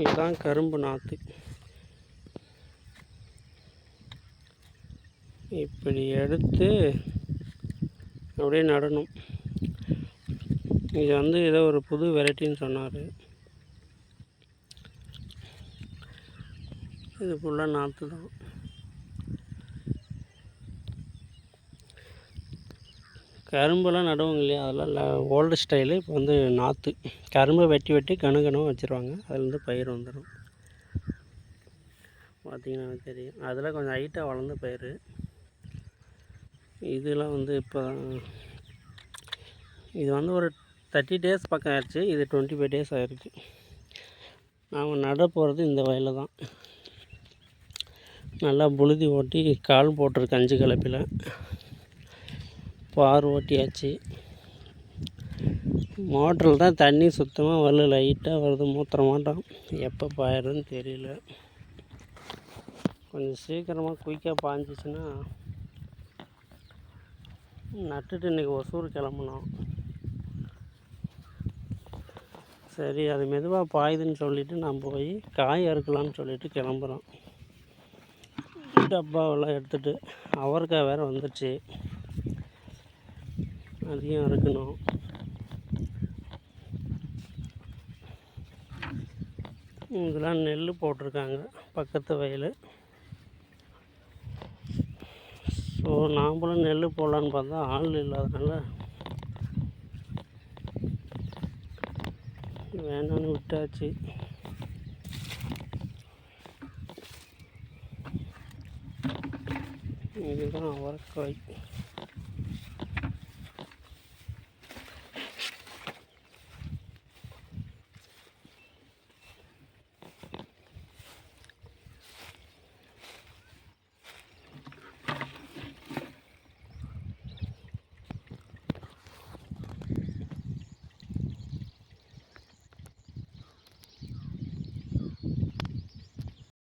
இதுதான் கரும்பு நாற்று இப்படி எடுத்து அப்படியே நடணும். இது வந்து ஏதோ ஒரு புது வெரைட்டின்னு சொன்னார். இது ஃபுல்லாக நாற்று தான். கரும்பெல்லாம் நடுவாங்க இல்லையா? அதெல்லாம் ஓல்டு ஸ்டைலு இப்போ வந்து நாற்று கரும்பை வெட்டி வெட்டி கணு கணவாக வச்சுருவாங்க அதுலேருந்து பயிர் வந்துடும் பார்த்தீங்கன்னா தெரியும். அதெல்லாம் கொஞ்சம் ஹைட்டாக வளர்ந்த பயிர். இதெல்லாம் வந்து இப்போ இது வந்து ஒரு தேர்ட்டி டேஸ் பக்கம் ஆயிடுச்சு இது டுவெண்ட்டி ஃபைவ் டேஸ் ஆயிருக்கு. நாம் நட போகிறது இந்த வயலில் தான். நல்லா புழுதி ஓட்டி கால் போட்டிருக்கு அஞ்சு கலப்பில். பார் ஓட்டியாச்சு. மோட்டரில் தான் தண்ணி சுத்தமாக வரல லைட்டாக வருது மூத்திர மாட்டோம். எப்போ பாயிடுதுன்னு தெரியல. கொஞ்சம் சீக்கிரமாக குயிக்காக பாய்ஞ்சிச்சின்னா நட்டுட்டு இன்றைக்கி ஒசூர் கிளம்பணும். சரி அது மெதுவாக பாயுதுன்னு சொல்லிவிட்டு நான் போய் காய் அறுக்கலாம்னு சொல்லிட்டு கிளம்புறோம். டப்பாவெல்லாம் எடுத்துகிட்டு அவரைக்காய் வேறு வந்துடுச்சு அதையும் அறுக்கணும் இதெல்லாம் நெல் போட்டிருக்காங்க பக்கத்து வயல். ஸோ நாம்பளும் நெல் போடலான்னு பார்த்தா ஆள் இல்லாதனால வேணான்னு விட்டாச்சு. இதுதான் அவரைக்காய்.